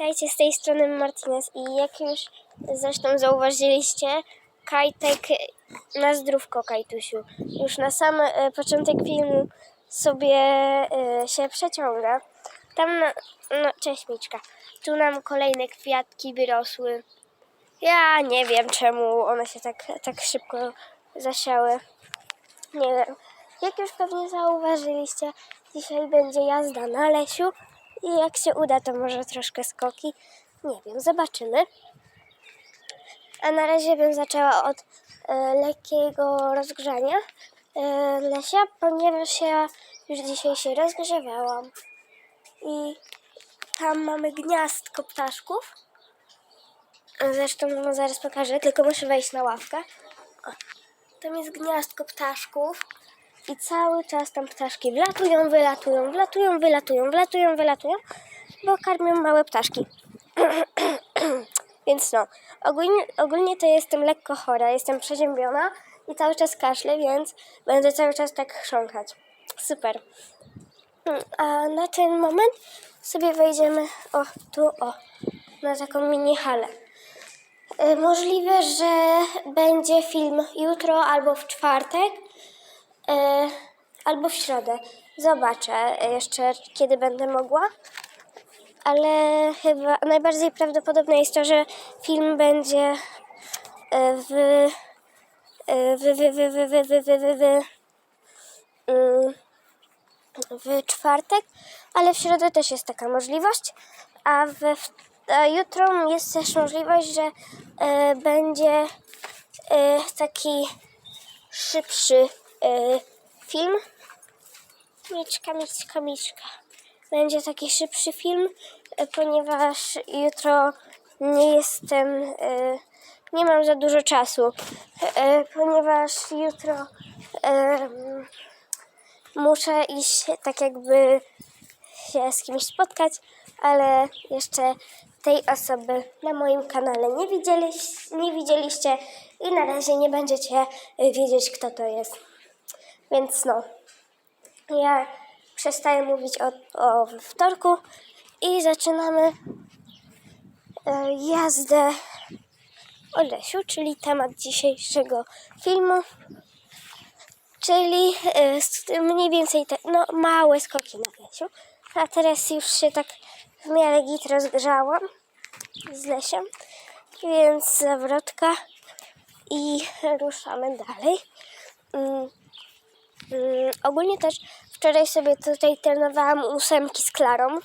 Witajcie z tej strony Martinez i jak już zresztą zauważyliście, Kajtek na zdrówko Kajtusiu. Już na sam e, początek filmu sobie e, się przeciąga. Tam, na, no, cześć Miczka, tu nam kolejne kwiatki wyrosły. Ja nie wiem czemu one się tak, tak szybko zasiały. Nie wiem. Jak już pewnie zauważyliście, dzisiaj będzie jazda na lesiu i jak się uda, to może troszkę skoki. Nie wiem, zobaczymy. A na razie bym zaczęła od e, lekkiego rozgrzania e, lesia, ponieważ ja już dzisiaj się rozgrzewałam. I tam mamy gniazdko ptaszków. Zresztą wam zaraz pokażę, tylko muszę wejść na ławkę. O, tam jest gniazdko ptaszków. I cały czas tam ptaszki wlatują, wylatują, wlatują, wylatują, wlatują, wylatują, bo karmią małe ptaszki. więc no, ogólnie, ogólnie to jestem lekko chora, jestem przeziębiona i cały czas kaszlę, więc będę cały czas tak chrząkać. Super. A na ten moment sobie wejdziemy, o, tu, o, na taką mini halę. Y, Możliwe, że będzie film jutro albo w czwartek, e, albo w środę. Zobaczę jeszcze, kiedy będę mogła. Ale chyba najbardziej prawdopodobne jest to, że film będzie e, w, e, w, w, w, w, w, w, w, w, w, mm, w czwartek, ale w środę też jest taka możliwość, a, we, a jutro jest też możliwość, że e, będzie e, taki szybszy e, film. Miczka, miczka, miczka. Będzie taki szybszy film, e, ponieważ jutro nie jestem, e, nie mam za dużo czasu, ponieważ jutro muszę iść tak jakby się z kimś spotkać, ale jeszcze tej osoby na moim kanale nie, nie widzieliście i na razie nie będziecie y, wiedzieć, kto to jest. Więc no, ja przestaję mówić o, o wtorku i zaczynamy e, jazdę o Lesiu, czyli temat dzisiejszego filmu. Czyli e, mniej więcej te, no, małe skoki na lesiu. A teraz już się tak w miarę git rozgrzałam z lesiem, więc zawrotka i ruszamy dalej. Mm, ogólnie też wczoraj sobie tutaj trenowałam ósemki z Klarą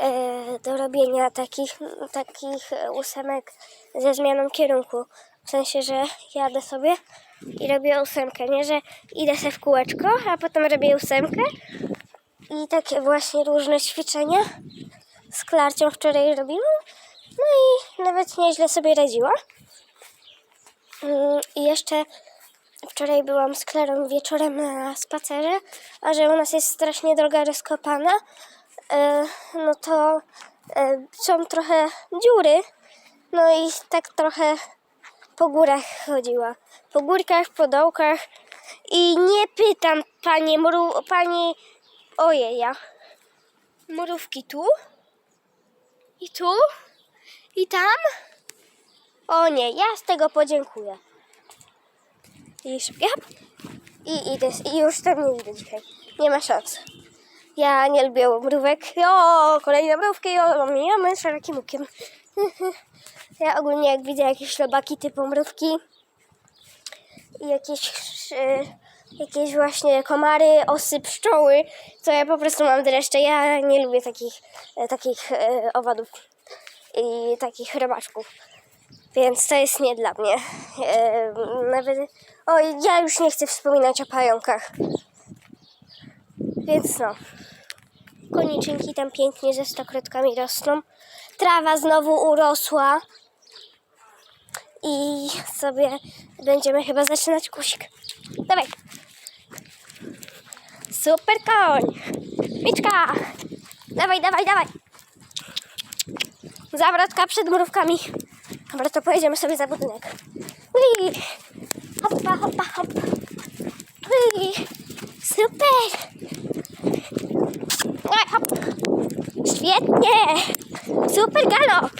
e, do robienia takich, takich ósemek ze zmianą kierunku. W sensie, że jadę sobie i robię ósemkę, nie, że idę sobie w kółeczko, a potem robię ósemkę i takie właśnie różne ćwiczenia z Klarcią wczoraj robiłam. No i nawet nieźle sobie radziła. Mm, I jeszcze wczoraj byłam z Klarą wieczorem na spacerze, a że u nas jest strasznie droga rozkopana, e, no to e, są trochę dziury, no i tak trochę po górach chodziła. Po górkach, po dołkach i nie pytam panie mru, pani ojeja. Mrówki tu? I tu? I tam? O nie, ja z tego podziękuję. I szybkie. I idę, i już tam nie idę dzisiaj. Nie ma szans. Ja nie lubię mrówek. O, kolejne mrówki, o, mijamy szerokim łukiem. Ja ogólnie jak widzę jakieś robaki typu mrówki i jakieś, jakieś właśnie komary, osy, pszczoły, to ja po prostu mam dreszcze. Ja nie lubię takich, e, takich e, owadów i takich robaczków. Więc to jest nie dla mnie. E, nawet, o, ja już nie chcę wspominać o pająkach. Więc no. Koniczynki tam pięknie ze stokrotkami rosną. Trawa znowu urosła. I sobie będziemy chyba zaczynać kusik. Dawaj. Super koń. Miczka. Dawaj, dawaj, dawaj. Zawrotka przed mrówkami. Dobra, to pojedziemy sobie za budynek. Ui. Hoppa, hoppa, hop. Ui. Super. Oj, hop. Świetnie. Super galop!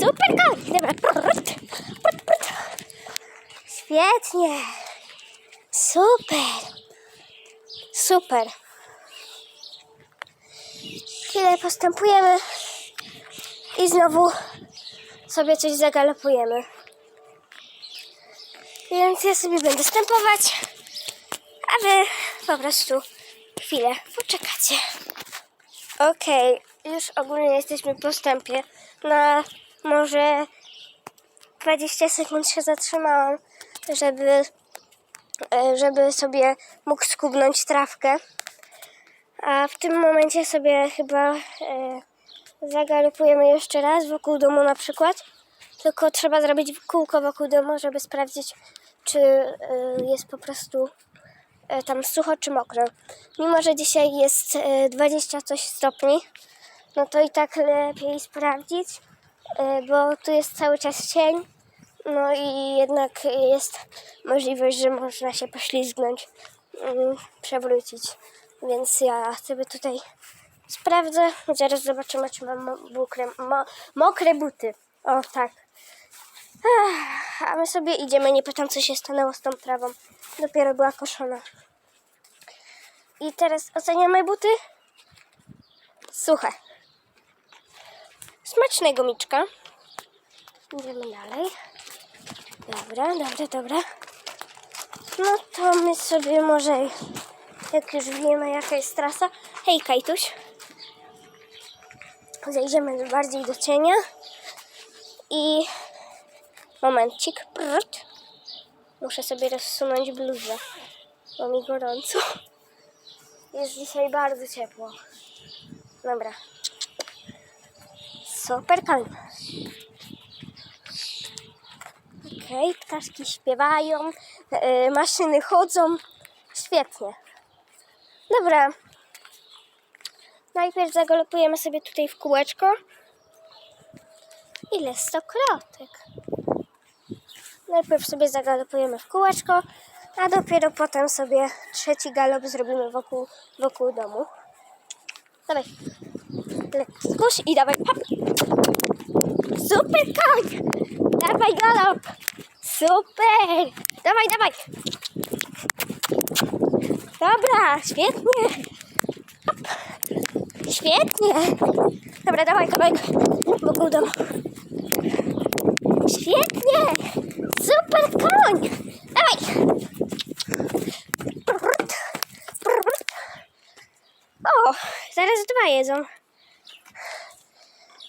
Super galop! Świetnie! Super! Super! Chwilę postępujemy i znowu sobie coś zagalopujemy. Więc ja sobie będę stępować, a wy po prostu chwilę poczekacie. Okej, już ogólnie jesteśmy po stępie. Na może 20 sekund się zatrzymałam, żeby, e, żeby sobie mógł skubnąć trawkę. A w tym momencie sobie chyba e, zagalopujemy jeszcze raz wokół domu na przykład. Tylko trzeba zrobić kółko wokół domu, żeby sprawdzić, czy e, jest po prostu e, tam sucho czy mokro. Mimo, że dzisiaj jest e, 20 coś stopni, no to i tak lepiej sprawdzić, bo tu jest cały czas cień. No i jednak jest możliwość, że można się poślizgnąć, mm, przewrócić. Więc ja sobie tutaj sprawdzę. Zaraz zobaczymy, czy mam mo- mokre, mo, mokre buty. O, tak. A my sobie idziemy. Nie pytam, co się stanęło z tą trawą. Dopiero była koszona. I teraz oceniamy buty. Suche. Smacznego miczka. Idziemy dalej. Dobra, dobra, dobra. No to my sobie może, jak już wiemy jaka jest trasa. Hej Kajtuś. Zejdziemy bardziej do cienia. I momencik. Prut. Muszę sobie rozsunąć bluzę, bo mi gorąco. Jest dzisiaj bardzo ciepło. Dobra. Super kalma. Okej, ptaszki śpiewają, e, maszyny chodzą. Świetnie. Dobra. Najpierw zagalopujemy sobie tutaj w kółeczko. Ile stokrotek. Najpierw sobie zagalopujemy w kółeczko, a dopiero potem sobie trzeci galop zrobimy wokół, wokół domu. Dawaj. Skuś i dawaj. Hop. Super koń! Dawaj galop! Super! Dawaj, dawaj! Dobra, świetnie! Hop. Świetnie! Dobra, dawaj kawałek wokół domu. Świetnie! Super koń! Dawaj! O, zaraz dwa jedzą.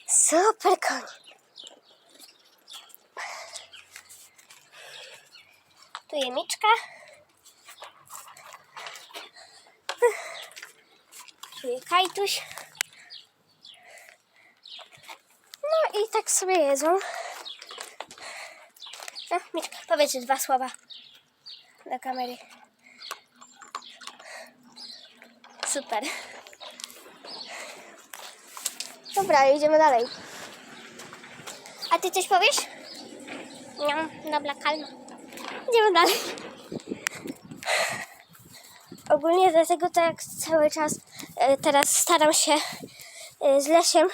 Super koń. Tu jemiczka. Tu je kajtuś. No i tak sobie jedzą. No, Miczka, powiedz dwa słowa do kamery. Super. Dobra, idziemy dalej. A ty coś powiesz? Nie, dobra, kalma. Idziemy dalej. Ogólnie dlatego tak cały czas e, teraz staram się e, z Lesiem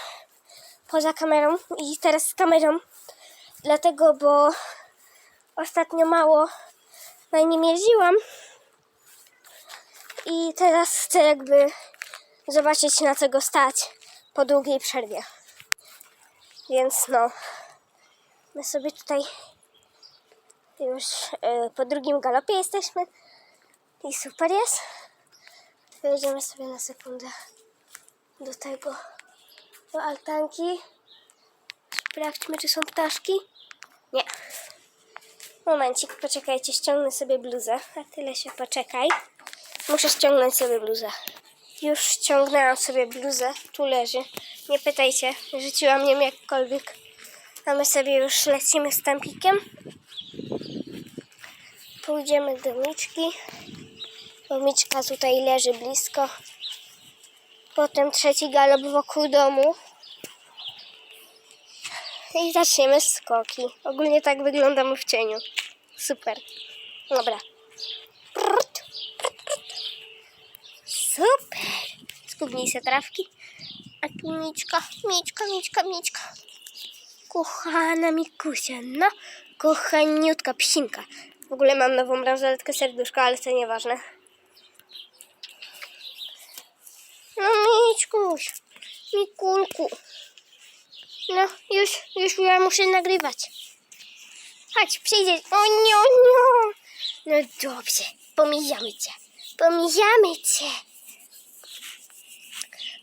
poza kamerą i teraz z kamerą. Dlatego, bo ostatnio mało na nim jeździłam. I teraz chcę jakby zobaczyć na co go stać po długiej przerwie. Więc no, my sobie tutaj już e, po drugim galopie jesteśmy i super jest. Wejdziemy sobie na sekundę do tego, do altanki. Sprawdźmy, czy są ptaszki. Nie. Momencik, poczekajcie, ściągnę sobie bluzę. A tyle się poczekaj. Muszę ściągnąć sobie bluzę. Już ściągnęłam sobie bluzę. Tu leży. Nie pytajcie, rzuciłam ją jakkolwiek. A my sobie już lecimy z tampikiem. Pójdziemy do Miczki. Bo Miczka tutaj leży blisko. Potem trzeci galop wokół domu. I zaczniemy skoki. Ogólnie tak wyglądamy w cieniu. Super. Dobra. Super. Skubnij się trawki. A tu Miczka, Miczka, Miczka, Miczka. Kochana Mikusia, no, kochaniutka psinka. W ogóle mam nową bransoletkę serduszko, ale to nieważne. No Miczkuś, Mikulku. No, już, już ja muszę nagrywać. Chodź, przyjdziesz. O nie, o nie. No dobrze, pomijamy cię. Pomijamy cię.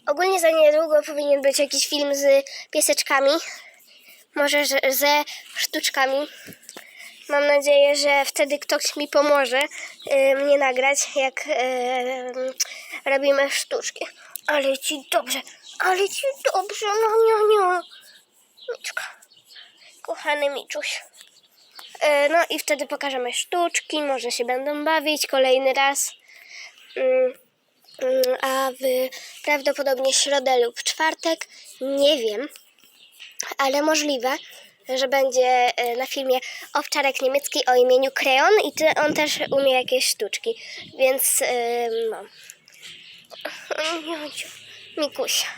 Ogólnie za niedługo powinien być jakiś film z pieseczkami. Może że- ze sztuczkami. Mam nadzieję, że wtedy ktoś mi pomoże y, mnie nagrać, jak y, robimy sztuczki. Ale ci dobrze, ale ci dobrze, no nie, nie. Miczka, kochany Miczuś. E, No i wtedy pokażemy sztuczki, może się będą bawić kolejny raz. Mm, mm, A w prawdopodobnie środę lub czwartek, nie wiem, ale możliwe, że będzie e, na filmie owczarek niemiecki o imieniu Kreon i ty, on też umie jakieś sztuczki, więc e, no. Mikusia,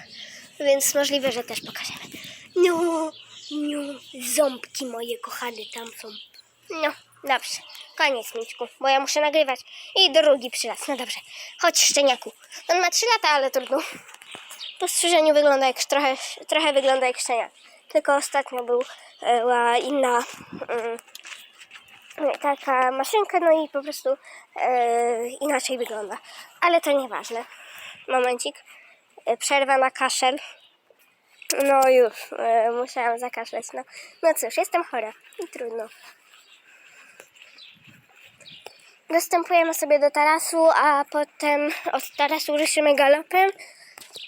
więc możliwe, że też pokażemy. No, no, ząbki moje kochane tam są. No, dobrze. Koniec, Miczku, bo ja muszę nagrywać. I drugi przyraz. No dobrze. Chodź, szczeniaku. On ma 3 lata, ale trudno. Po strzyżeniu wygląda jak trochę, trochę wygląda jak szczeniak. Tylko ostatnio był, była inna mm, taka maszynka, no i po prostu e, inaczej wygląda. Ale to nieważne. Momencik. E, przerwa na kaszel. No już, e, musiałam zakaszleć. No, no cóż, jestem chora i trudno. Dostępujemy sobie do tarasu, a potem od tarasu ruszymy galopem.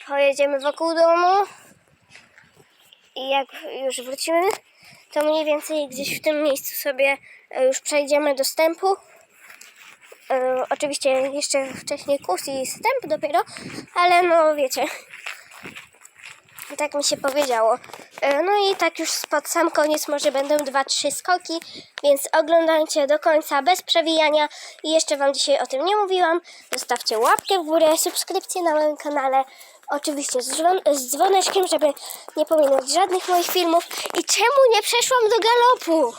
Pojedziemy wokół domu. I jak już wrócimy, to mniej więcej gdzieś w tym miejscu sobie e, już przejdziemy do stępu. E, oczywiście jeszcze wcześniej kurs i stęp dopiero, ale no wiecie, tak mi się powiedziało. E, No i tak już pod sam koniec może będą dwa, trzy skoki, więc oglądajcie do końca bez przewijania. I jeszcze Wam dzisiaj o tym nie mówiłam. Zostawcie łapkę w górę, subskrypcję na moim kanale. Oczywiście z, z dzwoneczkiem, żeby nie pominąć żadnych moich filmów. I czemu nie przeszłam do galopu?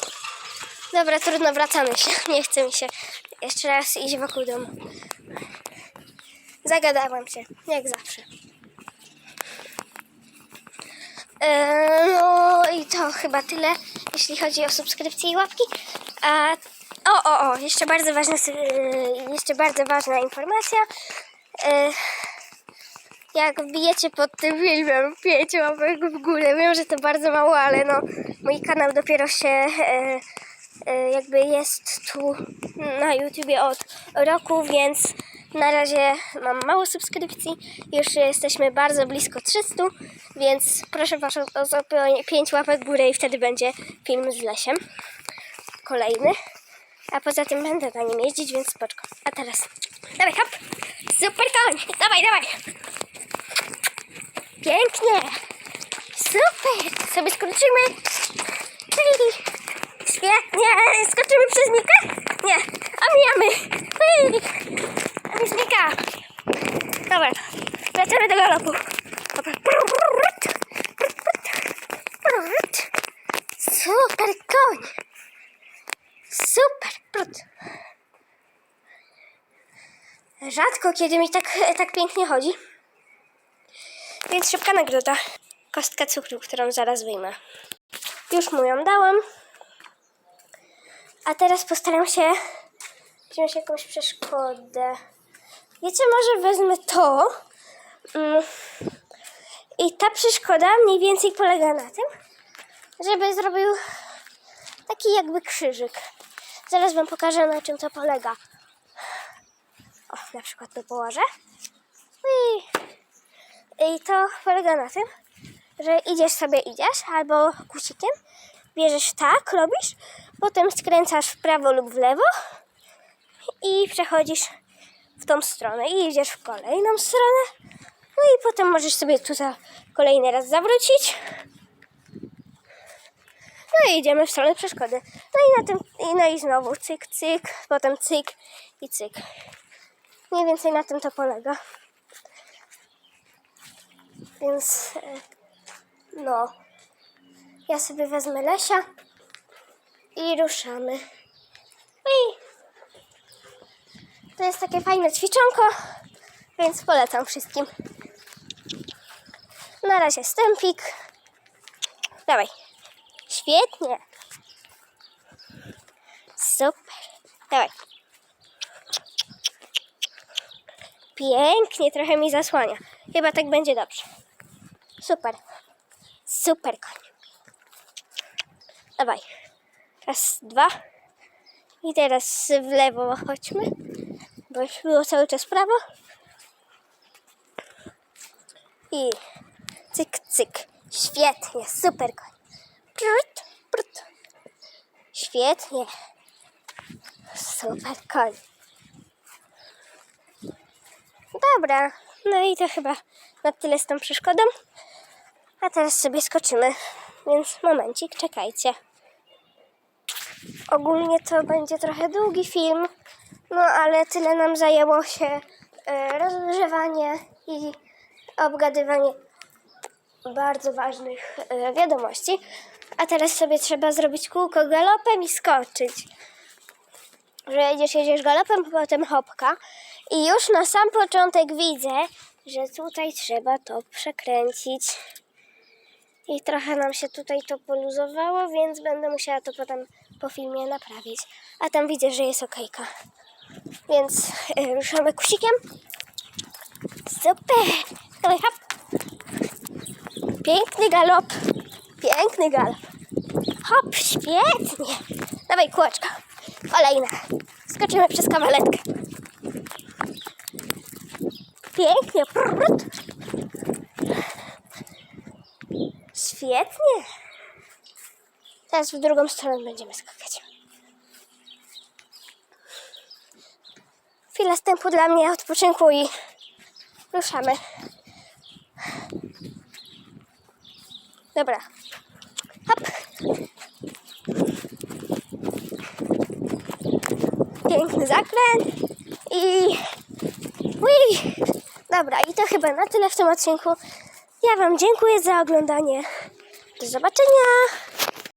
Dobra, trudno, wracamy się. Nie chce mi się jeszcze raz iść wokół domu. Zagadałam się, jak zawsze. E, No i to chyba tyle, jeśli chodzi o subskrypcje i łapki. A, o, o, o, jeszcze bardzo ważna, e, jeszcze bardzo ważna informacja. E, Jak wbijecie pod tym filmem 5 łapek w górę, wiem, że to bardzo mało, ale no mój kanał dopiero się jakby jest tu na YouTubie od roku, więc na razie mam mało subskrypcji. Już jesteśmy bardzo blisko 300, więc proszę Was o zupełnie 5 łapek w górę i wtedy będzie film z Lesiem. Kolejny. A poza tym będę na nim jeździć, więc spoczko. A teraz, dawaj, hop! Super koń! Dawaj, dawaj! Pięknie! Super! Sobie skrócimy. Świetnie! Skoczymy przez Mikę? Nie! Omijamy! Hej! A więc Mika! Dobra, wracamy do galopu. Dobra. Super koń! Super! Prut. Rzadko kiedy mi tak, tak pięknie chodzi. Więc szybka nagroda. Kostka cukru, którą zaraz wyjmę. Już mu ją dałam. A teraz postaram się wziąć jakąś przeszkodę. Wiecie, może wezmę to. Mm. I ta przeszkoda mniej więcej polega na tym, żeby zrobił taki jakby krzyżyk. Zaraz wam pokażę, na czym to polega. O, na przykład to położę. I i to polega na tym, że idziesz sobie, idziesz, albo kusikiem, bierzesz tak, robisz, potem skręcasz w prawo lub w lewo i przechodzisz tą stronę i idziesz w kolejną stronę. No i potem możesz sobie tutaj kolejny raz zawrócić. No i idziemy w stronę przeszkody. No i na tym, i, no i znowu cyk, cyk, potem cyk i cyk. Mniej więcej na tym to polega. Więc e, no. Ja sobie wezmę Lesia i ruszamy. I to jest takie fajne ćwiczonko, więc polecam wszystkim. Na razie stępik. Dawaj. Świetnie. Super. Dawaj. Pięknie, trochę mi zasłania. Chyba tak będzie dobrze. Super. Super koń. Dawaj. Raz, dwa. I teraz w lewo chodźmy. Bo było cały czas prawo. I cyk, cyk. Świetnie, super koń. Prut, prut. Świetnie. Super koń. Dobra, no i to chyba na tyle z tą przeszkodą. A teraz sobie skoczymy, więc momencik, czekajcie. Ogólnie to będzie trochę długi film, no ale tyle nam zajęło się e, rozgrzewanie i obgadywanie bardzo ważnych e, wiadomości. A teraz sobie trzeba zrobić kółko galopem i skoczyć. Że jedziesz, jedziesz galopem, potem hopka. I już na sam początek widzę, że tutaj trzeba to przekręcić. I trochę nam się tutaj to poluzowało, więc będę musiała to potem po filmie naprawić. A tam widzę, że jest okejka. Więc e, ruszamy kusikiem. Super! Dawaj, hop! Piękny galop. Piękny galop. Hop, świetnie. Dawaj kółeczko. Kolejne. Skoczymy przez kawaletkę. Pięknie. Prrrt. Świetnie. Teraz w drugą stronę będziemy skakać. Chwila wstępu dla mnie, odpoczynku i ruszamy. Dobra. Hop. Piękny zakręt i... Ui. Dobra, i to chyba na tyle w tym odcinku. Ja Wam dziękuję za oglądanie. Do zobaczenia!